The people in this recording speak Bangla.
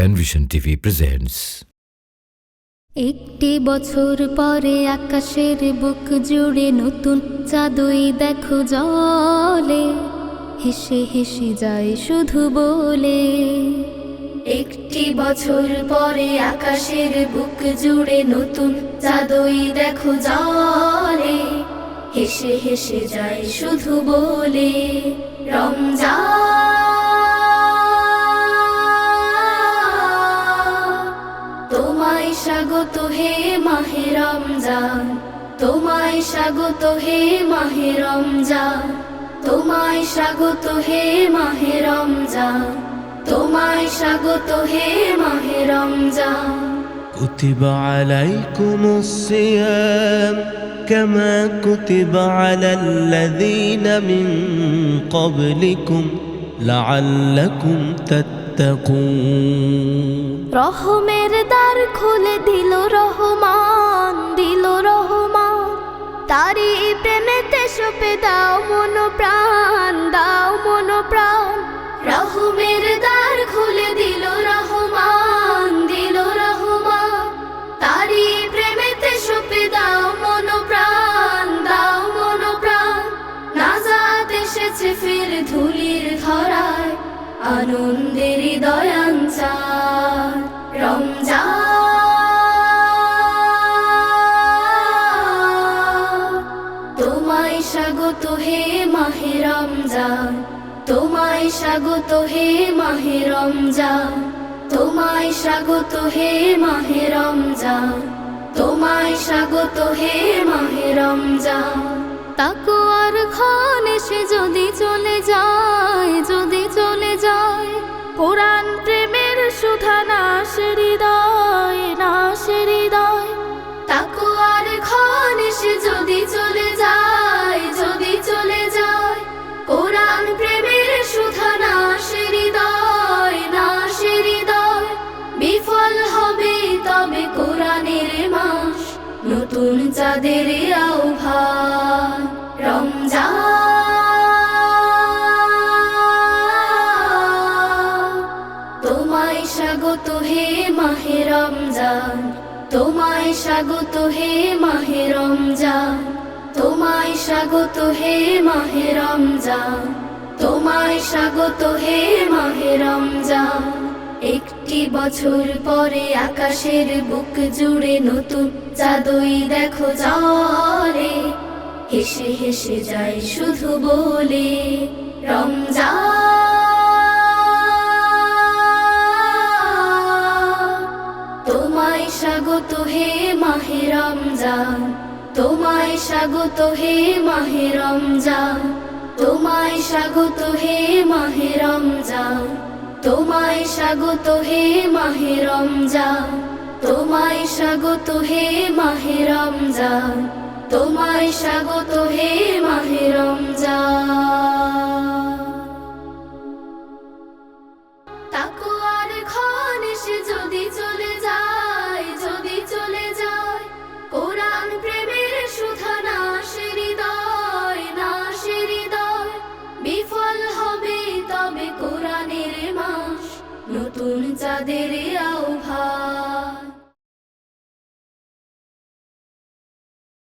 প্যানভিশন টিভি প্রেজেন্টস একটি বছর পরে আকাশের বুক জুড়ে নতুন চাঁদই দেখো জলে। হেসে হেসে যায় শুধু বলে। একটি বছর পরে আকাশের বুক জুড়ে নতুন চাঁদই দেখো জলে। হেসে হেসে যায় শুধু বলে। রমজান স্বাগত হে মাহে রমজান তোমায় স্বাগত হে মাহে রমজান তোমায় স্বাগত হে মাহে রমজান তোমায় স্বাগত হে মাহে রমজান كتب عليكم الصيام كما كتب على الذين من قبلكم লাআল্লাকুম তাত্তাকুন। রহমের দ্বার খুলে দিল রহমান দিল রহমান। তারি প্রেমেতে সপে দাও মন প্রাণ, দাও মন প্রাণ। রহমের দ্বার খুলে দিল আনন্দের দয়াঞ্চার তোমায় স্বাগত হে মাহে রমজান। তোমায় স্বাগত হে মাহে রমজান। তোমায় স্বাগত হে মাহে রমজান। তোমায় স্বাগত হে মাহে রমজান। তাকুয়ার খান এসে যদি চলে যায় নতুন চাঁদের আহ্বান, রমজান। তোমায় স্বাগত হে মাহে রমজান, তোমায় স্বাগত হে মাহে রমজান। তোমায় স্বাগত হে মাহে রমজান, তোমায় স্বাগত হে মাহে রমজান। একটি বছর পরে আকাশের বুক জুড়ে নতুন চাঁদই দেখো জলে হেসে হেসে যায় শুধু বলে, রমজান, তোমায় স্বাগত হে মাহে রমজান, তোমায় স্বাগত হে মাহে রমজান, তোমায় স্বাগত হে মাহে রমজান। তোমায় স্বাগত হে মাহে যা তোমায় স্বাগত হে মাহে যা তোমায় স্বাগত হে নতুন চাঁদের আহ্বান।